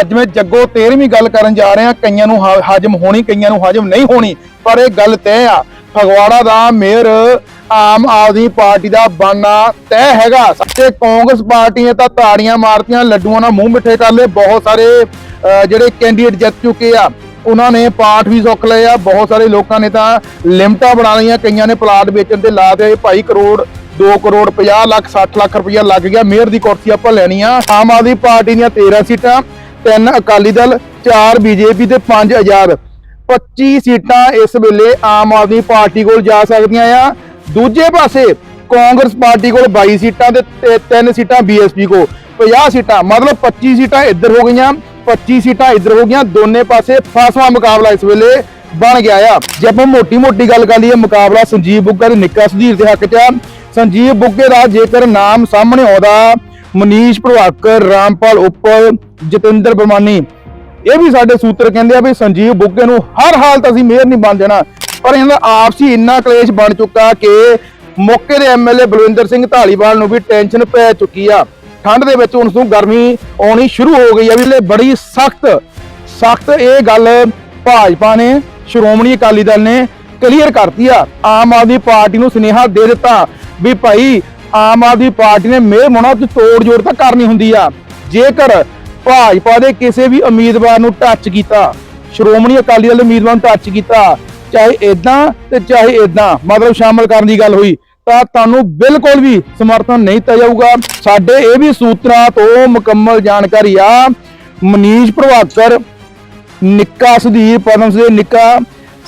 ਅੱਜ ਮੈਂ ਜੱਗੋ 13ਵੀਂ ਗੱਲ ਕਰਨ ਜਾ ਰਿਹਾ, ਕਈਆਂ ਨੂੰ ਹ- ਹਜਮ ਹੋਣੀ, ਕਈਆਂ ਨੂੰ ਹਜਮ ਨਹੀਂ ਹੋਣੀ, ਪਰ ਇਹ ਗੱਲ ਤੈਅ ਆ। ਫਗਵਾੜਾ ਦਾ ਮੇਅਰ ਆਮ ਆਦਮੀ ਪਾਰਟੀ ਦਾ ਬਣਨਾ ਤੈਅ ਹੈਗਾ। ਤੇ ਕਾਂਗਰਸ ਪਾਰਟੀ ਨੇ ਤਾਂ ਤਾੜੀਆਂ ਮਾਰਤੀਆਂ, ਲੱਡੂਆਂ ਨਾਲ ਮੂੰਹ ਮਿੱਠੇ ਕਰ ਲਏ, ਬਹੁਤ ਸਾਰੇ ਜਿਹੜੇ ਕੈਂਡੀਡੇਟ ਜਿੱਤ ਚੁੱਕੇ ਆ, ਉਹਨਾਂ ਨੇ ਪਾਠ ਵੀ ਸੁੱਖ ਲਏ ਆ, ਬਹੁਤ ਸਾਰੇ ਲੋਕਾਂ ਨੇ ਤਾਂ ਲਿਮਟਾਂ ਬਣਾ ਲਈਆਂ, ਕਈਆਂ ਨੇ ਪਲਾਟ ਵੇਚਣ ਤੇ ਲਾ ਦੇ ਭਾਈ ਕਰੋੜ 2 ਕਰੋੜ 50 ਲੱਖ 60 ਲੱਖ ਰੁਪਇਆ ਲੱਗ ਗਿਆ, ਮੇਅਰ ਦੀ ਕੁਰਸੀ ਆਪਾਂ ਲੈਣੀ ਆ। ਆਮ ਆਦਮੀ ਪਾਰਟੀ ਦੀਆਂ 13 ਸੀਟਾਂ ਤਿੰਨ ਅਕਾਲੀ ਦਲ 4 ਬੀਜੇਪੀ ਤੇ ਪੰਜ ਆਜ਼ਾਦ। 25 ਸੀਟਾਂ ਇਸ ਵੇਲੇ ਆਮ ਆਦਮੀ ਪਾਰਟੀ ਕੋਲ ਜਾ ਸਕਦੀਆਂ ਆ। ਦੂਜੇ ਪਾਸੇ ਕਾਂਗਰਸ ਪਾਰਟੀ ਕੋਲ 22 ਸੀਟਾਂ ਤੇ ਤੇ ਤਿੰਨ ਸੀਟਾਂ ਬੀਐਸਪੀ ਕੋਲ। 50 ਸੀਟਾਂ, ਮਤਲਬ 25 ਸੀਟਾਂ ਇੱਧਰ ਹੋ ਗਈਆਂ। 25 ਸੀਟਾਂ ਇੱਧਰ ਹੋ ਗਈਆਂ। ਦੋਨੇ ਪਾਸੇ ਫਾਸਵਾ ਮੁਕਾਬਲਾ ਇਸ ਵੇਲੇ ਬਣ ਗਿਆ ਆ। ਜੇ ਆਪਾਂ ਮੋਟੀ ਮੋਟੀ ਗੱਲ ਕਰ ਲਈਏ, ਮੁਕਾਬਲਾ ਸੰਜੀਵ ਬੁੱਗਾ ਤੇ ਨਿੱਕਾ ਸੁਧੀਰ ਦੇ ਹੱਕ 'ਚ ਆ। ਸੰਜੀਵ ਬੁੱਗੇ ਦਾ ਜੇਕਰ ਨਾਮ ਸਾਹਮਣੇ ਆਉਂਦਾ ਮਨੀਸ਼ ਪ੍ਰਭਾਕਰ, ਰਾਮਪਾਲ ਉੱਪਰ ਜਤਿੰਦਰ ਬਰਮਾਨੀ। ਇਹ ਵੀ ਸਾਡੇ ਸੂਤਰ ਕਹਿੰਦੇ ਆ ਵੀ ਸੰਜੀਵ ਬੁੱਗੇ ਨੂੰ ਹਰ ਹਾਲਤ ਅਸੀਂ ਮੇਅਰ ਨਹੀਂ ਬਣ ਦੇਣਾ ਪਰ ਇਹਨਾਂ ਦਾ ਆਪਸੀ ਇੰਨਾ ਕਲੇਸ਼ ਬਣ ਚੁੱਕਾ ਕਿ ਮੌਕੇ ਦੇ ਐਮਐਲਏ ਬਲਵਿੰਦਰ ਸਿੰਘ ਢਾਲੀਵਾਲ ਨੂੰ ਵੀ ਟੈਨਸ਼ਨ ਪੈ ਚੁੱਕੀ ਆ। ਠੰਡ ਦੇ ਵਿੱਚ ਉਸ ਤੋਂ ਗਰਮੀ ਆਉਣੀ ਸ਼ੁਰੂ ਹੋ ਗਈ ਆ ਵੀ ਬੜੀ ਸਖਤ ਸਖਤ ਇਹ ਗੱਲ ਭਾਜਪਾ ਨੇ, ਸ਼੍ਰੋਮਣੀ ਅਕਾਲੀ ਦਲ ਨੇ ਕਲੀਅਰ ਕਰਤੀ ਆ। ਆਮ ਆਦਮੀ ਪਾਰਟੀ ਨੂੰ ਸੁਨੇਹਾ ਦੇ ਦਿੱਤਾ ਵੀ ਭਾਈ ਆਮ ਆਦਮੀ ਪਾਰਟੀ ਨੇ ਮੇਅਰ ਹੋਣਾ ਤੇ ਤੋੜ ਜੋੜ ਤਾਂ ਕਰਨੀ ਹੁੰਦੀ ਆ। ਜੇਕਰ ਭਾਜਪਾ ਦੇ ਕਿਸੇ ਵੀ ਉਮੀਦਵਾਰ ਨੂੰ ਟੱਚ ਕੀਤਾ, ਸ਼੍ਰੋਮਣੀ ਅਕਾਲੀ ਦਲ ਦੇ ਉਮੀਦਵਾਰ ਨੂੰ ਟੱਚ ਕੀਤਾ, ਚਾਹੇ ਇਦਾਂ ਤੇ ਚਾਹੇ ਇਦਾਂ ਮਤਲਬ ਸ਼ਾਮਲ ਕਰਨ ਦੀ ਗੱਲ ਹੋਈ, ਤਾਂ ਤੁਹਾਨੂੰ ਬਿਲਕੁਲ ਵੀ ਸਮਰਥਨ ਨਹੀਂ ਦਿੱਤਾ ਜਾਊਗਾ। ਸਾਡੇ ਇਹ ਵੀ ਸੂਤਰਾਂ ਤੋਂ ਮੁਕੰਮਲ ਜਾਣਕਾਰੀ ਆ, ਮਨੀਸ਼ ਪ੍ਰਭਾਕਰ, ਨਿੱਕਾ ਸੁਧੀਰ ਪਦਮ ਸੇ ਨਿੱਕਾ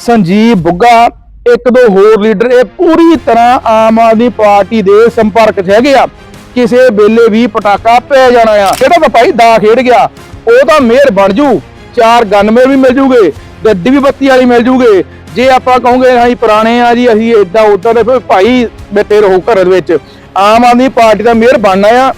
ਸੰਜੀਵ ਬੁੱਗਾ ਇੱਕ ਦੋ ਹੋਰ ਲੀਡਰ ਇਹ ਪੂਰੀ ਤਰ੍ਹਾਂ ਆਮ ਆਦਮੀ ਪਾਰਟੀ ਦੇ ਸੰਪਰਕ 'ਚ ਹੈਗੇ ਆ। ਕਿਸੇ ਵੇਲੇ ਵੀ ਪਟਾਕਾ ਪੈ ਜਾਣਾ ਆ। ਜਿਹੜਾ ਤਾਂ ਦਾ ਖੇਡ ਗਿਆ, ਉਹ ਤਾਂ ਮੇਅਰ ਬਣ ਜੂ। ਚਾਰ ਗਨਮੇ ਵੀ ਮਿਲ ਜੂਗੇ, ਗੱਡੀ ਵੀ ਬੱਤੀ ਵਾਲੀ ਮਿਲ ਜੂਗੇ। ਜੇ ਆਪਾਂ ਕਹੋਗੇ ਅਸੀਂ ਪੁਰਾਣੇ ਆ ਜੀ, ਅਸੀਂ ਇਦਾਂ ਉਦਾਂ ਦੇ ਫਿਰ ਭਾਈ ਬੈਠੇ ਰਹੋ ਘਰ ਦੇ ਵਿੱਚ। ਆਮ ਆਦਮੀ ਪਾਰਟੀ ਦਾ ਮੇਅਰ ਬਣਨਾ ਆ।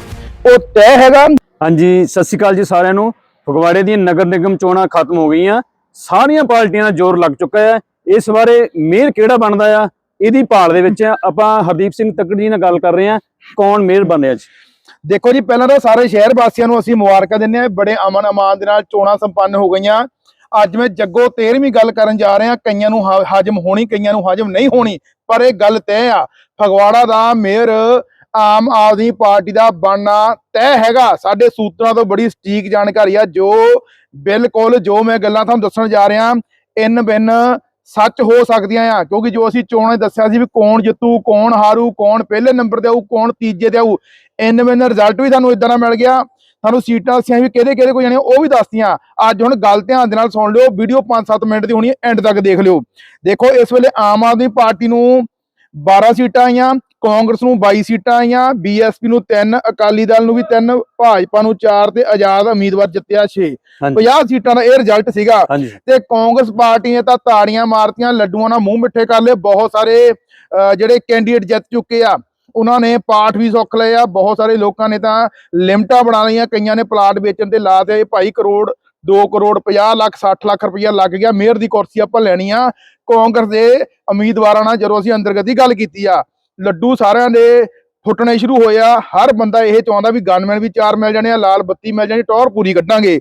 ਉਹ ਤੈਅ ਹੈਗਾ। ਹਾਂਜੀ, ਸਤਿ ਸ਼੍ਰੀ ਅਕਾਲ ਜੀ ਸਾਰਿਆਂ ਨੂੰ। ਫਗਵਾੜੇ ਦੀਆਂ ਨਗਰ ਨਿਗਮ ਚੋਣਾਂ ਖਤਮ ਹੋ ਗਈਆਂ। ਸਾਰੀਆਂ ਪਾਰਟੀਆਂ ਦਾ ਜ਼ੋਰ ਲੱਗ ਚੁੱਕਾ ਹੈ ਇਸ ਬਾਰੇ ਮੇਅਰ ਕਿਹੜਾ ਬਣਦਾ ਆ? ਇਹਦੀ ਭਾਲ ਦੇ ਵਿੱਚ ਆਪਾਂ ਹਰਦੀਪ ਸਿੰਘ ਤੱਕੜ ਜੀ ਨਾਲ ਗੱਲ ਕਰ ਰਹੇ ਹਾਂ ਕੌਣ ਮੇਅਰ ਬਣਿਆ ਜੀ ਦੇਖੋ ਜੀ, ਪਹਿਲਾਂ ਤਾਂ ਸਾਰੇ ਸ਼ਹਿਰ ਵਾਸੀਆਂ ਨੂੰ ਅਸੀਂ ਮੁਬਾਰਕਾਂ ਦਿੰਦੇ ਹਾਂ। ਬੜੇ ਅਮਨ ਅਮਾਨ ਦੇ ਨਾਲ ਚੋਣਾਂ ਸੰਪੰਨ ਹੋ ਗਈਆਂ। ਅੱਜ ਮੈਂ ਜੱਗੋ 13ਵੀਂ ਗੱਲ ਕਰਨ ਜਾ ਰਿਹਾ। ਕਈਆਂ ਨੂੰ ਹ- ਹਜਮ ਹੋਣੀ, ਕਈਆਂ ਨੂੰ ਹਜਮ ਨਹੀਂ ਹੋਣੀ। ਪਰ ਇਹ ਗੱਲ ਤੈਅ ਆ। ਫਗਵਾੜਾ ਦਾ ਮੇਅਰ ਆਮ ਆਦਮੀ ਪਾਰਟੀ ਦਾ ਬਣਨਾ ਤੈਅ ਹੈਗਾ। ਸਾਡੇ ਸੂਤਰਾਂ ਤੋਂ ਬੜੀ ਸਟੀਕ ਜਾਣਕਾਰੀ ਆ। ਜੋ ਬਿਲਕੁਲ ਜੋ ਮੈਂ ਗੱਲਾਂ ਤੁਹਾਨੂੰ ਦੱਸਣ ਜਾ ਰਿਹਾ, ਇਨ ਬਿਨ ਸੱਚ ਹੋ ਸਕਦੀਆਂ ਆ, ਕਿਉਂਕਿ ਜੋ ਅਸੀਂ ਚੋਣਾਂ ਦੱਸਿਆ ਸੀ ਵੀ ਕੌਣ ਜਿੱਤੂ, ਕੌਣ ਹਾਰੂ, ਕੌਣ ਪਹਿਲੇ ਨੰਬਰ ਤੇ ਆਊ, ਕੌਣ ਤੀਜੇ ਤੇ ਆਊ, ਇਨ ਬਿਨ ਰਿਜ਼ਲਟ ਵੀ ਤੁਹਾਨੂੰ ਇਦਾਂ ਦਾ ਮਿਲ ਗਿਆ। ਸਾਨੂੰ ਸੀਟਾਂ ਅਸੀਂ ਵੀ ਕਿਹਦੇ ਕਿਹਦੇ ਕੋ ਜਾਣੀਆਂ ਉਹ ਵੀ ਦੱਸਤੀਆਂ। ਅੱਜ ਹੁਣ ਗੱਲ ਧਿਆਨ ਦੇ ਨਾਲ ਸੁਣ ਲਿਓ ਵੀਡੀਓ 5-7 ਮਿੰਟ ਦੀ ਹੋਣੀ ਐਂਡ ਤੱਕ ਦੇਖ ਲਿਓ। ਦੇਖੋ, ਇਸ ਵੇਲੇ ਆਮ ਆਦਮੀ ਪਾਰਟੀ ਨੂੰ 12 ਸੀਟਾਂ ਆਈਆਂ ਕਾਂਗਰਸ ਨੂੰ 22 ਸੀਟਾਂ ਆਈਆਂ ਬੀਐਸਪੀ ਨੂੰ 3 ਅਕਾਲੀ ਦਲ ਨੂੰ ਵੀ 3 ਭਾਜਪਾ ਨੂੰ 4 ਤੇ ਆਜ਼ਾਦ ਉਮੀਦਵਾਰ ਜਿੱਤਿਆ 6 ਹਾਂਜੀ। 50 ਸੀਟਾਂ ਦਾ ਇਹ ਰਿਜ਼ਲਟ ਸੀਗਾ। ਤੇ ਕਾਂਗਰਸ ਪਾਰਟੀ ਨੇ ਤਾਂ ਤਾੜੀਆਂ ਮਾਰਤੀਆਂ ਲੱਡੂਆਂ ਨਾਲ ਮੂੰਹ ਮਿੱਠੇ ਕਰ ਲਏ ਬਹੁਤ ਸਾਰੇ ਜਿਹੜੇ ਕੈਂਡੀਡੇਟ ਜਿੱਤ ਚੁੱਕੇ ਆ ਉਹਨਾਂ ਨੇ ਪਾਠ ਵੀ ਸੁੱਖ ਲਏ ਆ ਬਹੁਤ ਸਾਰੇ ਲੋਕਾਂ ਨੇ ਤਾਂ ਲਿਮਟਾਂ ਬਣਾ ਲਈਆਂ ਕਈਆਂ ਨੇ ਪਲਾਟ ਵੇਚਣ ਤੇ ਲਾ ਦੇ ਭਾਈ ਕਰੋੜ 2 ਕਰੋੜ 50 ਲੱਖ 60 ਲੱਖ ਰੁਪਇਆ ਲੱਗ ਗਿਆ ਮੇਅਰ ਦੀ ਕੁਰਸੀ ਆਪਾਂ ਲੈਣੀ ਆ। ਕਾਂਗਰਸ ਦੇ ਉਮੀਦਵਾਰਾਂ ਨਾਲ ਜਦੋਂ ਅਸੀਂ ਅੰਦਰਗਤੀ ਗੱਲ ਕੀਤੀ ਆ ਲੱਡੂ ਸਾਰਿਆਂ ਦੇ ਫੁੱਟਣੇ ਸ਼ੁਰੂ ਹੋਏ ਆ। ਹਰ ਬੰਦਾ ਇਹ ਚਾਹੁੰਦਾ ਵੀ ਗਨਮੈਨ ਵੀ ਚਾਰ ਮਿਲ ਜਾਣੇ ਆ, ਲਾਲ ਬੱਤੀ ਮਿਲ ਜਾਣੀ ਟੌਰ ਪੂਰੀ ਕੱਢਾਂਗੇ।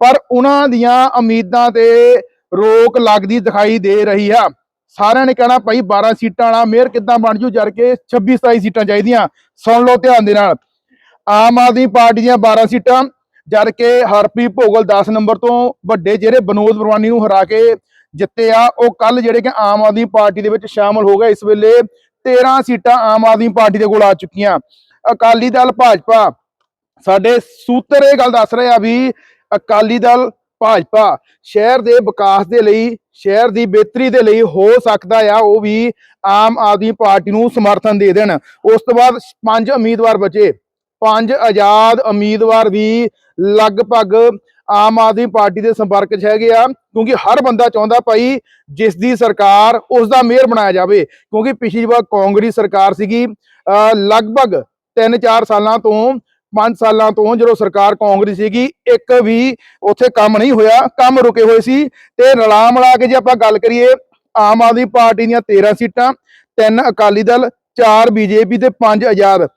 ਪਰ ਉਹਨਾਂ ਦੀਆਂ ਉਮੀਦਾਂ ਤੇ ਰੋਕ ਲੱਗਦੀ ਦਿਖਾਈ ਦੇ ਰਹੀ ਆ। ਸਾਰਿਆਂ ਨੇ ਕਹਿਣਾ, ਭਾਈ 12 ਸੀਟਾਂ ਵਾਲਾ ਮੇਅਰ ਕਿੱਦਾਂ ਬਣ ਜੂ? ਜਰ ਕੇ 26 27 ਸੀਟਾਂ ਚਾਹੀਦੀਆਂ। ਸੁਣ ਲਓ ਧਿਆਨ ਦੇ ਨਾਲ। ਆਮ ਆਦਮੀ ਪਾਰਟੀ ਦੀਆਂ 12 ਸੀਟਾਂ, ਜਦ ਕਿ ਹਰਪ੍ਰੀਤ ਭੋਗਲ 10 ਨੰਬਰ ਤੋਂ ਵੱਡੇ ਜਿਹੜੇ ਬਨੋਦ ਪਰਵਾਨੀ ਨੂੰ ਹਰਾ ਕੇ ਜਿੱਤੇ ਆ। ਉਹ ਕੱਲ ਜਿਹੜੇ ਕਿ ਆਮ ਆਦਮੀ ਪਾਰਟੀ ਦੇ ਵਿੱਚ ਸ਼ਾਮਲ ਹੋ ਗਏ। ਇਸ ਵੇਲੇ 13 ਸੀਟਾਂ ਆਮ ਆਦਮੀ ਪਾਰਟੀ ਦੇ ਕੋਲ ਆ ਚੁੱਕੀਆਂ। ਅਕਾਲੀ ਦਲ ਭਾਜਪਾ, ਸਾਡੇ ਸੂਤਰ ਇਹ ਗੱਲ ਦੱਸ ਰਹੇ ਆ ਵੀ ਅਕਾਲੀ ਦਲ ਭਾਜਪਾ ਸ਼ਹਿਰ ਦੇ ਵਿਕਾਸ ਦੇ ਲਈ, ਸ਼ਹਿਰ ਦੀ ਬਿਹਤਰੀ ਦੇ ਲਈ ਹੋ ਸਕਦਾ ਆ, ਉਹ ਵੀ ਆਮ ਆਦਮੀ ਪਾਰਟੀ ਨੂੰ ਸਮਰਥਨ ਦੇ ਦੇਣ। ਉਸ ਤੋਂ ਬਾਅਦ ਪੰਜ ਉਮੀਦਵਾਰ ਬਚੇ। ਪੰਜ ਆਜ਼ਾਦ ਉਮੀਦਵਾਰ ਵੀ ਲਗਭਗ ਆਮ ਆਦਮੀ ਪਾਰਟੀ ਦੇ ਸੰਪਰਕ 'ਚ ਹੈਗੇ ਆ, ਕਿਉਂਕਿ ਹਰ ਬੰਦਾ ਚਾਹੁੰਦਾ ਭਾਈ ਜਿਸ ਦੀ ਸਰਕਾਰ ਉਸ ਦਾ ਮੇਅਰ ਬਣਾਇਆ ਜਾਵੇ, ਕਿਉਂਕਿ ਪਿਛਲੀ ਵਾਰ ਕਾਂਗਰਸੀ ਸਰਕਾਰ ਸੀਗੀ ਲਗਭਗ 3-4 ਸਾਲਾਂ ਤੋਂ 5 ਸਾਲਾਂ ਤੋਂ ਜਦੋਂ ਸਰਕਾਰ ਕਾਂਗਰਸ ਸੀਗੀ, ਇੱਕ ਵੀ ਉੱਥੇ ਕੰਮ ਨਹੀਂ ਹੋਇਆ, ਕੰਮ ਰੁਕੇ ਹੋਏ ਸੀ, ਤੇ ਰਲਾ ਮਿਲਾ ਕੇ ਜੇ ਆਪਾਂ ਗੱਲ ਕਰੀਏ, ਆਮ ਆਦਮੀ ਪਾਰਟੀ ਦੀਆਂ 13 ਸੀਟਾਂ, ਤਿੰਨ ਅਕਾਲੀ ਦਲ 4 ਬੀਜੇਪੀ ਤੇ ਪੰਜ ਆਜ਼ਾਦ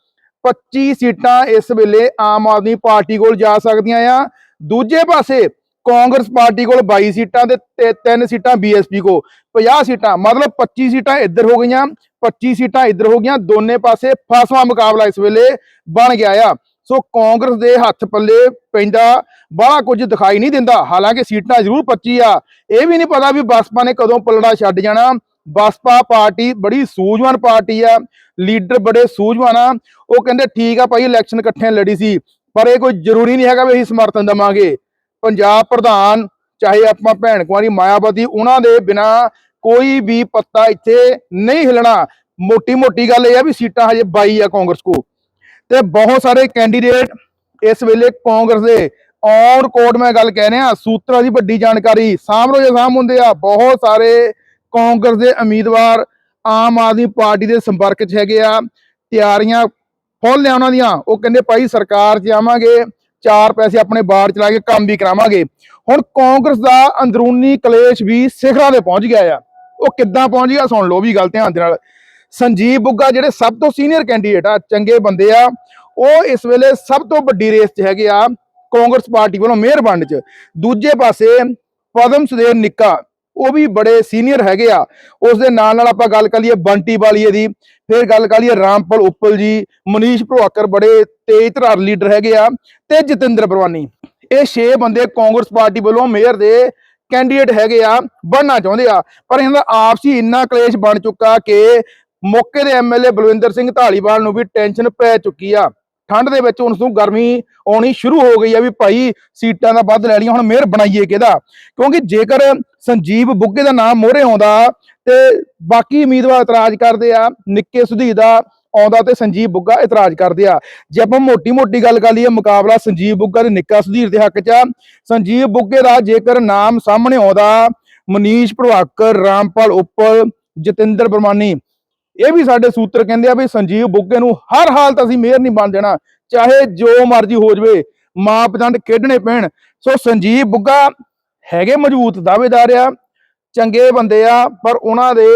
25 ਸੀਟਾਂ ਇਸ ਵੇਲੇ ਆਮ ਆਦਮੀ ਪਾਰਟੀ ਕੋਲ ਜਾ ਸਕਦੀਆਂ ਆ ਦੂਜੇ ਪਾਸੇ ਕਾਂਗਰਸ ਪਾਰਟੀ ਕੋਲ 22 ਸੀਟਾਂ ਤੇ ਤੇ ਤਿੰਨ ਸੀਟਾਂ ਬੀਐਸਪੀ ਕੋ 50 ਸੀਟਾਂ, ਮਤਲਬ 25 ਸੀਟਾਂ ਇੱਧਰ ਹੋ ਗਈਆਂ 25 ਸੀਟਾਂ ਇੱਧਰ ਹੋ ਗਈਆਂ, ਦੋਨੇ ਪਾਸੇ ਫਾਸਵਾ ਮੁਕਾਬਲਾ ਇਸ ਵੇਲੇ ਬਣ ਗਿਆ ਆ। ਸੋ ਕਾਂਗਰਸ ਦੇ ਹੱਥ ਪੱਲੇ ਪੈਂਦਾ ਬੜਾ ਕੁਝ ਦਿਖਾਈ ਨਹੀਂ ਦਿੰਦਾ, ਹਾਲਾਂਕਿ ਸੀਟਾਂ ਜ਼ਰੂਰ 25 ਆ। ਇਹ ਵੀ ਨਹੀਂ ਪਤਾ ਵੀ ਬਸਪਾ ਨੇ ਕਦੋਂ ਪਲੜਾ ਛੱਡ ਜਾਣਾ। ਬਸਪਾ ਪਾਰਟੀ ਬੜੀ ਸੂਝਵਾਨ ਪਾਰਟੀ ਆ, ਲੀਡਰ ਬੜੇ ਸੂਝਵਾਨ ਆ। ਉਹ ਕਹਿੰਦੇ, ਠੀਕ ਆ ਭਾਈ, ਇਲੈਕਸ਼ਨ ਇਕੱਠੇ ਲੜੀ ਸੀ। ਪਰ ਇਹ ਕੋਈ ਜ਼ਰੂਰੀ ਨਹੀਂ ਹੈਗਾ ਵੀ ਅਸੀਂ ਸਮਰਥਨ ਦਵਾਂਗੇ। ਪੰਜਾਬ ਪ੍ਰਧਾਨ, ਚਾਹੇ ਆਪਾਂ ਭੈਣ ਕੁਮਾਰੀ ਮਾਇਆਵਤੀ, ਉਹਨਾਂ ਦੇ ਬਿਨਾ ਕੋਈ ਵੀ ਪੱਤਾ ਇੱਥੇ ਨਹੀਂ ਹਿਲਣਾ। ਮੋਟੀ ਮੋਟੀ ਗੱਲ ਇਹ ਆ ਵੀ ਸੀਟਾਂ ਹਜੇ 22 ਆ ਕਾਂਗਰਸ ਕੋ ਤੇ ਬਹੁਤ ਸਾਰੇ ਕੈਂਡੀਡੇਟ ਇਸ ਵੇਲੇ ਕਾਂਗਰਸ ਦੇ। ਔਨ ਕੋਰਟ ਮੈਂ ਗੱਲ ਕਹਿ ਰਿਹਾ, ਸੂਤਰਾਂ ਦੀ ਵੱਡੀ ਜਾਣਕਾਰੀ, ਸਾਹਮਣੇ ਜੇ ਸਾਹਮ ਹੁੰਦੇ ਆ, ਬਹੁਤ ਸਾਰੇ ਕਾਂਗਰਸ ਦੇ ਉਮੀਦਵਾਰ ਆਮ ਆਦਮੀ ਪਾਰਟੀ ਦੇ ਸੰਪਰਕ 'ਚ ਹੈਗੇ ਆ। ਤਿਆਰੀਆਂ ਫੁੱਲ ਆ ਉਹਨਾਂ ਦੀਆਂ। ਉਹ ਕਹਿੰਦੇ, ਭਾਈ ਸਰਕਾਰ 'ਚ ਆਵਾਂਗੇ, ਚਾਰ ਪੈਸੇ ਆਪਣੇ ਬਾੜ ਚਲਾ ਕੇ ਕੰਮ ਵੀ ਕਰਾਵਾਂਗੇ। ਹੁਣ ਕਾਂਗਰਸ ਦਾ ਅੰਦਰੂਨੀ ਕਲੇਸ਼ ਵੀ ਸਿਖਰਾਂ ਤੇ ਪਹੁੰਚ ਗਿਆ ਆ। ਉਹ ਕਿੱਦਾਂ ਪਹੁੰਚ ਗਿਆ? ਸੁਣ ਲਓ ਵੀ ਗੱਲ ਧਿਆਨ ਦੇ ਨਾਲ। ਸੰਜੀਵ ਬੁੱਗਾ ਜਿਹੜੇ ਸਭ ਤੋਂ ਸੀਨੀਅਰ ਕੈਂਡੀਡੇਟ ਆ, ਚੰਗੇ ਬੰਦੇ ਆ, ਉਹ ਇਸ ਵੇਲੇ ਸਭ ਤੋਂ ਵੱਡੀ ਰੇਸ 'ਚ ਹੈਗੇ ਆ ਕਾਂਗਰਸ ਪਾਰਟੀ ਵੱਲੋਂ ਮੇਅਰ 'ਚ। ਦੂਜੇ ਪਾਸੇ ਪਦਮ ਸੁਦੇਵ ਨਿੱਕਾ, ਉਹ ਵੀ ਬੜੇ ਸੀਨੀਅਰ ਹੈਗੇ ਆ। ਉਸ ਦੇ ਨਾਲ ਨਾਲ ਆਪਾਂ ਗੱਲ ਕਰ ਲਈਏ ਬੰਟੀ ਵਾਲੀਏ ਦੀ। ਫਿਰ ਗੱਲ ਕਰ ਲਈਏ ਰਾਮਪਾਲ, ਉੱਪਲ ਜੀ, ਮਨੀਸ਼ ਭਰਵਾਕਰ ਬੜੇ ਤੇਜ਼ ਧਾਰ ਲੀਡਰ ਹੈਗੇ ਆ ਤੇ ਜਤਿੰਦਰ ਬਰਵਾਨੀ ਇਹ 6 ਬੰਦੇ ਕਾਂਗਰਸ ਪਾਰਟੀ ਵੱਲੋਂ ਮੇਅਰ ਦੇ ਕੈਂਡੀਡੇਟ ਹੈਗੇ ਆ, ਬਣਨਾ ਚਾਹੁੰਦੇ ਆ। ਪਰ ਇਹਨਾਂ ਦਾ ਆਪਸੀ ਇੰਨਾ ਕਲੇਸ਼ ਬਣ ਚੁੱਕਾ ਕਿ ਮੌਕੇ ਦੇ ਐਮਐਲਏ ਬਲਵਿੰਦਰ ਸਿੰਘ ਢਾਲੀਵਾਲ ਨੂੰ ਵੀ ਟੈਨਸ਼ਨ ਪੈ ਚੁੱਕੀ ਆ। ਠੰਡ ਦੇ ਵਿੱਚ ਉਸ ਨੂੰ ਗਰਮੀ ਆਉਣੀ ਸ਼ੁਰੂ ਹੋ ਗਈ ਆ ਵੀ ਭਾਈ ਸੀਟਾਂ ਦਾ ਵੱਧ ਲੈ ਲਈਆਂ, ਹੁਣ ਮੇਅਰ ਬਣਾਈਏ ਕਿਹਦਾ? ਕਿਉਂਕਿ ਜੇਕਰ ਸੰਜੀਵ ਬੁੱਗੇ ਦਾ ਨਾਮ ਮੋਹਰੇ ਆਉਂਦਾ ਤੇ ਬਾਕੀ ਉਮੀਦਵਾਰ ਇਤਰਾਜ਼ ਕਰਦੇ ਆ, ਨਿੱਕੇ ਸੁਧੀ ਦਾ ਆਉਂਦਾ ਤੇ ਸੰਜੀਵ ਬੁੱਗਾ ਇਤਰਾਜ਼ ਕਰਦੇ ਆ। ਜੇ ਆਪਾਂ ਮੋਟੀ ਮੋਟੀ ਗੱਲ ਕਰ ਲਈਏ, ਮੁਕਾਬਲਾ ਸੰਜੀਵ ਬੁੱਗਾ ਤੇ ਨਿੱਕਾ ਸੁਧੀਰ ਦੇ ਹੱਕ 'ਚ ਆ। ਸੰਜੀਵ ਬੁੱਗੇ ਦਾ ਜੇਕਰ ਨਾਮ ਸਾਹਮਣੇ ਆਉਂਦਾ, ਮਨੀਸ਼ ਪ੍ਰਭਾਕਰ ਰਾਮਪਾਲ ਉੱਪਲ, ਜਤਿੰਦਰ ਬਰਮਾਨੀ ਇਹ ਵੀ ਸਾਡੇ ਸੂਤਰ ਕਹਿੰਦੇ ਆ ਵੀ ਸੰਜੀਵ ਬੁੱਗੇ ਨੂੰ ਹਰ ਹਾਲਤ ਅਸੀਂ ਮੇਅਰ ਨਹੀਂ ਬਣ ਦੇਣਾ ਚਾਹੇ ਜੋ ਮਰਜ਼ੀ ਹੋ ਜਵੇ ਮਾਪਦੰਡ ਖੇਡਣੇ ਪੈਣ। ਸੋ ਸੰਜੀਵ ਬੁੱਗਾ ਹੈਗੇ ਮਜ਼ਬੂਤ ਦਾਅਵੇਦਾਰ ਆ, ਚੰਗੇ ਬੰਦੇ ਆ, ਪਰ ਉਹਨਾਂ ਦੇ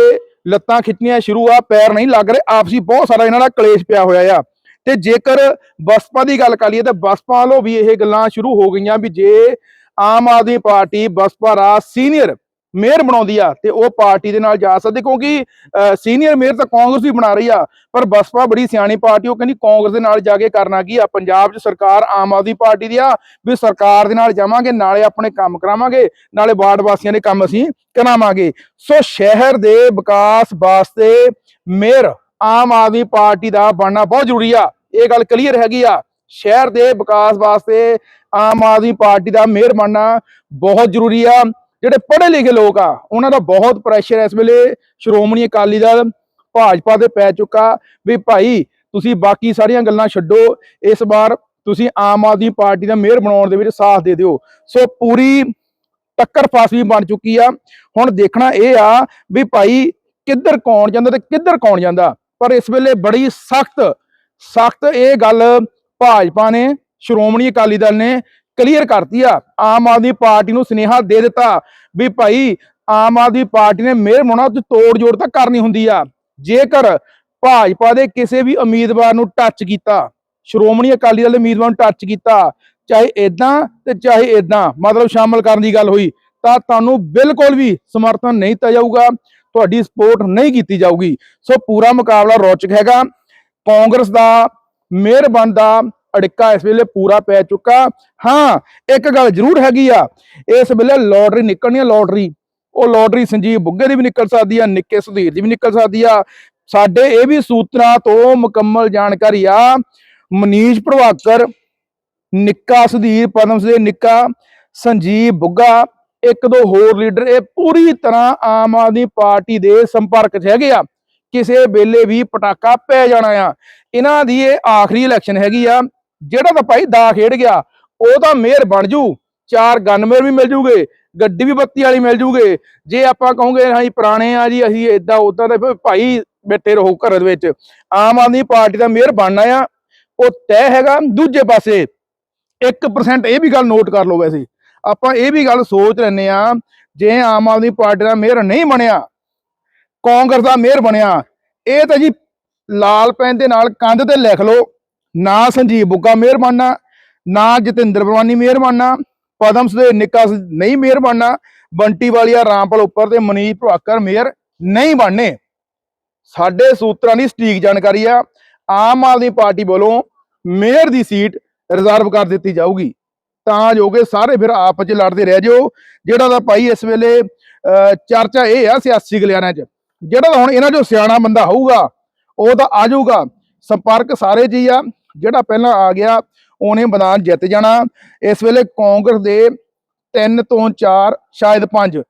ਲੱਤਾਂ ਖਿੱਚਣੀਆਂ ਸ਼ੁਰੂ ਆ, ਪੈਰ ਨਹੀਂ ਲੱਗ ਰਹੇ। ਆਪਸੀ ਬਹੁਤ ਸਾਰਾ ਇਹਨਾਂ ਦਾ ਕਲੇਸ਼ ਪਿਆ ਹੋਇਆ ਆ। ਤੇ ਜੇਕਰ ਬਸਪਾ ਦੀ ਗੱਲ ਕਰ ਲਈਏ ਤਾਂ ਬਸਪਾ ਵੱਲੋਂ ਵੀ ਇਹ ਗੱਲਾਂ ਸ਼ੁਰੂ ਹੋ ਗਈਆਂ ਵੀ ਜੇ ਆਮ ਆਦਮੀ ਪਾਰਟੀ ਬਸਪਾ ਰਾ ਸੀਨੀਅਰ ਮੇਅਰ ਬਣਾਉਂਦੀ ਆ ਤੇ ਉਹ ਪਾਰਟੀ ਦੇ ਨਾਲ ਜਾ ਸਕਦੇ ਕਿਉਂਕਿ ਸੀਨੀਅਰ ਮੇਅਰ ਤਾਂ ਕਾਂਗਰਸ ਵੀ ਬਣਾ ਰਹੀ ਆ, ਪਰ ਬਸਪਾ ਬੜੀ ਸਿਆਣੀ ਪਾਰਟੀ ਉਹ ਕਹਿੰਦੀ ਕਾਂਗਰਸ ਦੇ ਨਾਲ ਜਾ ਕੇ ਕਰਨਾ ਕੀ ਆ? ਪੰਜਾਬ 'ਚ ਸਰਕਾਰ ਆਮ ਆਦਮੀ ਪਾਰਟੀ ਦੀ ਆ, ਵੀ ਸਰਕਾਰ ਦੇ ਨਾਲ ਜਾਵਾਂਗੇ, ਨਾਲੇ ਆਪਣੇ ਕੰਮ ਕਰਾਵਾਂਗੇ, ਨਾਲੇ ਵਾਰਡ ਵਾਸੀਆਂ ਦੇ ਕੰਮ ਅਸੀਂ ਕਰਾਵਾਂਗੇ। ਸੋ ਸ਼ਹਿਰ ਦੇ ਵਿਕਾਸ ਵਾਸਤੇ ਮੇਅਰ ਆਮ ਆਦਮੀ ਪਾਰਟੀ ਦਾ ਬਣਨਾ ਬਹੁਤ ਜ਼ਰੂਰੀ ਆ। ਇਹ ਗੱਲ ਕਲੀਅਰ ਹੈਗੀ ਆ। ਸ਼ਹਿਰ ਦੇ ਵਿਕਾਸ ਵਾਸਤੇ ਆਮ ਆਦਮੀ ਪਾਰਟੀ ਦਾ ਮੇਅਰ ਬਣਨਾ ਬਹੁਤ ਜ਼ਰੂਰੀ ਆ। ਜਿਹੜੇ ਪੜ੍ਹੇ ਲਿਖੇ ਲੋਕ ਆ, ਉਹਨਾਂ ਦਾ ਬਹੁਤ ਪ੍ਰੈਸ਼ਰ ਇਸ ਵੇਲੇ। ਸ਼੍ਰੋਮਣੀ ਅਕਾਲੀ ਦਲ ਭਾਜਪਾ ਤੇ ਪੈ ਚੁੱਕਾ। ਵੀ ਭਾਈ, ਤੁਸੀਂ ਬਾਕੀ ਸਾਰੀਆਂ ਗੱਲਾਂ ਛੱਡੋ। ਇਸ ਵਾਰ ਤੁਸੀਂ ਆਮ ਆਦਮੀ ਪਾਰਟੀ ਦਾ ਮੇਅਰ ਬਣਾਉਣ ਦੇ ਵਿੱਚ ਸਾਥ ਦੇ ਦਿਓ। ਸੋ ਪੂਰੀ ਟੱਕਰ ਫਾਸਵੀ ਬਣ ਚੁੱਕੀ ਆ। ਹੁਣ ਦੇਖਣਾ ਇਹ ਆ ਵੀ ਭਾਈ, ਕਿੱਧਰ ਕੌਣ ਜਾਂਦਾ ਤੇ ਕਿੱਧਰ ਕੌਣ ਜਾਂਦਾ। ਪਰ ਇਸ ਵੇਲੇ ਬੜੀ ਸਖਤ ਸਖਤ ਇਹ ਗੱਲ ਭਾਜਪਾ ਨੇ, ਸ਼੍ਰੋਮਣੀ ਅਕਾਲੀ ਦਲ ਨੇ ਕਲੀਅਰ ਕਰਤੀ ਆ। ਆਮ ਆਦਮੀ ਪਾਰਟੀ ਨੂੰ ਸੁਨੇਹਾ ਦੇ ਦਿੱਤਾ ਵੀ ਭਾਈ, ਆਮ ਆਦਮੀ ਪਾਰਟੀ ਨੇ ਮੇਅਰ ਬਣਾਉਣਾ ਤੇ ਤੋੜ ਜੋੜ ਤਾਂ ਕਰਨੀ ਹੁੰਦੀ ਆ। ਜੇਕਰ ਭਾਜਪਾ ਦੇ ਕਿਸੇ ਵੀ ਉਮੀਦਵਾਰ ਨੂੰ ਟੱਚ ਕੀਤਾ, ਸ਼੍ਰੋਮਣੀ ਅਕਾਲੀ ਦਲ ਦੇ ਉਮੀਦਵਾਰ ਨੂੰ ਟੱਚ ਕੀਤਾ, ਚਾਹੇ ਇਦਾਂ ਤੇ ਚਾਹੇ ਇਦਾਂ ਮਤਲਬ ਸ਼ਾਮਲ ਕਰਨ ਦੀ ਗੱਲ ਹੋਈ, ਤਾਂ ਤੁਹਾਨੂੰ ਬਿਲਕੁਲ ਵੀ ਸਮਰਥਨ ਨਹੀਂ ਦਿੱਤਾ ਜਾਊਗਾ, ਤੁਹਾਡੀ ਸਪੋਰਟ ਨਹੀਂ ਕੀਤੀ ਜਾਊਗੀ। ਸੋ ਪੂਰਾ ਮੁਕਾਬਲਾ ਰੌਚਕ ਹੈਗਾ। ਕਾਂਗਰਸ ਦਾ, ਮੇਅਰ ਦਾ ਅੜਿੱਕਾ ਇਸ ਵੇਲੇ ਪੂਰਾ ਪੈ ਚੁੱਕਾ। ਹਾਂ, ਇੱਕ ਗੱਲ ਜ਼ਰੂਰ ਹੈਗੀ ਆ, ਇਸ ਵੇਲੇ ਲੋਟਰੀ ਨਿਕਲਣੀ ਆ, ਲੋਟਰੀ। ਉਹ ਲੋਟਰੀ ਸੰਜੀਵ ਬੁੱਗੇ ਦੀ ਵੀ ਨਿਕਲ ਸਕਦੀ ਆ, ਨਿੱਕੇ ਸੁਧੀਰ ਦੀ ਵੀ ਨਿਕਲ ਸਕਦੀ ਆ। ਸਾਡੇ ਇਹ ਵੀ ਸੂਤਰਾਂ ਤੋਂ ਮੁਕੰਮਲ ਜਾਣਕਾਰੀ ਆ, ਮਨੀਸ਼ ਪ੍ਰਭਾਕਰ, ਨਿੱਕਾ ਸੁਧੀਰ ਪਦਮ ਸੁਧੀਰ ਨਿੱਕਾ, ਸੰਜੀਵ ਬੁੱਗਾ, ਇੱਕ ਦੋ ਹੋਰ ਲੀਡਰ, ਇਹ ਪੂਰੀ ਤਰ੍ਹਾਂ ਆਮ ਆਦਮੀ ਪਾਰਟੀ ਦੇ ਸੰਪਰਕ 'ਚ ਹੈਗੇ ਆ। ਕਿਸੇ ਵੇਲੇ ਵੀ ਪਟਾਕਾ ਪੈ ਜਾਣਾ ਆ। ਇਹਨਾਂ ਦੀ ਇਹ ਆਖਰੀ ਇਲੈਕਸ਼ਨ ਹੈਗੀ ਆ। ਜਿਹੜਾ ਤਾਂ ਭਾਈ ਦਾ ਖੇਡ ਗਿਆ, ਉਹ ਤਾਂ ਮੇਅਰ ਬਣ ਜੂ। ਚਾਰ ਗਨਮੇਅਰ ਵੀ ਮਿਲ ਜੂਗੇ, ਗੱਡੀ ਵੀ ਬੱਤੀ ਵਾਲੀ ਮਿਲ ਜੂਗੇ। ਜੇ ਆਪਾਂ ਕਹੋਗੇ, ਹਾਂ ਜੀ, ਪੁਰਾਣੇ ਆ ਜੀ, ਅਸੀਂ ਇਦਾਂ ਉਦਾਂ ਦੇ ਭਾਈ ਬੈਠੇ ਰਹੋ ਘਰ ਦੇ ਵਿੱਚ। ਆਮ ਆਦਮੀ ਪਾਰਟੀ ਦਾ ਮੇਅਰ ਬਣਨਾ ਆ, ਉਹ ਤੈਅ ਹੈਗਾ ਦੂਜੇ ਪਾਸੇ। 1% ਇਹ ਵੀ ਗੱਲ ਨੋਟ ਕਰ ਲਓ ਵੈਸੇ। ਆਪਾਂ ਇਹ ਵੀ ਗੱਲ ਸੋਚ ਲੈਨੇ ਆ, ਜੇ ਆਮ ਆਦਮੀ ਪਾਰਟੀ ਦਾ ਮੇਅਰ ਨਹੀਂ ਬਣਿਆ, ਕਾਂਗਰਸ ਦਾ ਮੇਅਰ ਬਣਿਆ, ਇਹ ਤਾਂ ਜੀ ਲਾਲ ਪੈਨ ਦੇ ਨਾਲ ਕੰਧ ਤੇ ਲਿਖ ਲਓ। ਨਾ ਸੰਜੀਵ ਬੁੱਗਾ ਮਿਹਰਬਾਨਾ, ਨਾ ਜਤਿੰਦਰ ਬਲਵਾਨੀ ਮਿਹਰਬਾਨਾ, ਪਦਮ ਸੁਦੇ ਨਿੱਕਾ ਨਹੀਂ ਮੇਅਰ ਬਣਨਾ ਬੰਟੀ ਵਾਲੀਆ ਰਾਮਪਾਲ ਉੱਪਰ ਤੇ ਮਨੀਸ਼ ਭਵਾਕਰ ਮੇਅਰ ਨਹੀਂ ਬਣਨੇ। ਸਾਡੇ ਸੂਤਰਾਂ ਦੀ ਸਟੀਕ ਜਾਣਕਾਰੀ ਆ, ਆਮ ਆਦਮੀ ਪਾਰਟੀ ਵੱਲੋਂ ਮੇਅਰ ਦੀ ਸੀਟ ਰਿਜ਼ਰਵ ਕਰ ਦਿੱਤੀ ਜਾਊਗੀ। ਤਾਂ ਜੋ ਕਿ ਸਾਰੇ ਫਿਰ ਆਪਸ ਚ ਲੜਦੇ ਰਹਿ ਜਾਓ, ਜਿਹੜਾ ਦਾ ਭਾਈ ਇਸ ਵੇਲੇ ਚਰਚਾ ਇਹ ਆ ਸਿਆਸੀ ਗਲਿਆਰਿਆਂ 'ਚ, ਜਿਹੜਾ ਤਾਂ ਹੁਣ ਇਹਨਾਂ ਚੋਂ ਸਿਆਣਾ ਬੰਦਾ ਹੋਊਗਾ, ਉਹ ਤਾਂ ਆ ਜਾਊਗਾ। ਸੰਪਰਕ ਸਾਰੇ ਜੀ ਆ ਜਿਹੜਾ ਪਹਿਲਾਂ ਆ ਗਿਆ, ਉਹਨੇ ਮੈਦਾਨ ਜਿੱਤ ਜਾਣਾ। ਇਸ ਵੇਲੇ ਕਾਂਗਰਸ ਦੇ 3 ਤੋਂ 4 ਸ਼ਾਇਦ 5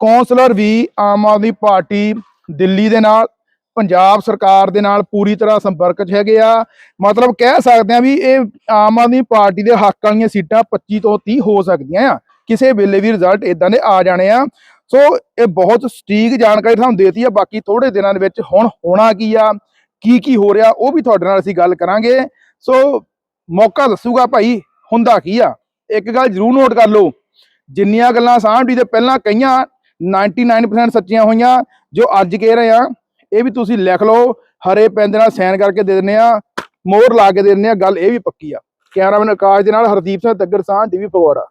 ਕੌਂਸਲਰ ਵੀ ਆਮ ਆਦਮੀ ਪਾਰਟੀ ਦਿੱਲੀ ਦੇ ਨਾਲ, ਪੰਜਾਬ ਸਰਕਾਰ ਦੇ ਨਾਲ ਪੂਰੀ ਤਰ੍ਹਾਂ ਸੰਪਰਕ 'ਚ ਹੈਗੇ ਆ। ਮਤਲਬ ਕਹਿ ਸਕਦੇ ਆ ਵੀ ਇਹ ਆਮ ਆਦਮੀ ਪਾਰਟੀ ਦੇ ਹੱਕ ਵਾਲੀਆਂ ਸੀਟਾਂ 25 ਤੋਂ 30 ਹੋ ਸਕਦੀਆਂ ਆ। ਕਿਸੇ ਵੇਲੇ ਵੀ ਰਿਜ਼ਲਟ ਇਦਾਂ ਦੇ ਆ ਜਾਣੇ ਆ। ਸੋ ਇਹ ਬਹੁਤ ਸਟੀਕ ਜਾਣਕਾਰੀ ਤੁਹਾਨੂੰ ਦੇਤੀ ਆ, ਬਾਕੀ ਥੋੜੇ ਦਿਨਾਂ ਦੇ ਵਿੱਚ ਹੁਣ ਹੋਣਾ ਕੀ ਆ। ਕੀ ਕੀ ਹੋ ਰਿਹਾ, ਉਹ ਵੀ ਤੁਹਾਡੇ ਨਾਲ ਅਸੀਂ ਗੱਲ ਕਰਾਂਗੇ। ਸੋ ਮੌਕਾ ਦੱਸੂਗਾ ਭਾਈ, ਹੁੰਦਾ ਕੀ ਆ? ਇੱਕ ਗੱਲ ਜ਼ਰੂਰ ਨੋਟ ਕਰ ਲਓ, ਜਿੰਨੀਆਂ ਗੱਲਾਂ ਸਾਹਮਣੇ ਤੇ ਪਹਿਲਾਂ ਕਈਆਂ 99% ਸੱਚੀਆਂ ਹੋਈਆਂ, ਜੋ ਅੱਜ ਕਹਿ ਰਹੇ ਆ, ਇਹ ਵੀ ਤੁਸੀਂ ਲਿਖ ਲਓ, ਹਰੇ ਪੈਨ ਦੇ ਨਾਲ ਸਾਈਨ ਕਰਕੇ ਦੇ ਦਿੰਨੇ ਆ, ਮੋਹਰ ਲਾ ਕੇ ਦੇ ਦਿੰਨੇ ਆ, ਗੱਲ ਇਹ ਵੀ ਪੱਕੀ ਆ। ਕੈਮਰਾਮੈਨ ਆਕਾਸ਼ ਦੇ ਨਾਲ ਹਰਦੀਪ ਸਿੰਘ ਤੱਗਰ ਸਾਹ ਟੀਵੀ ਫਗਵਾੜਾ।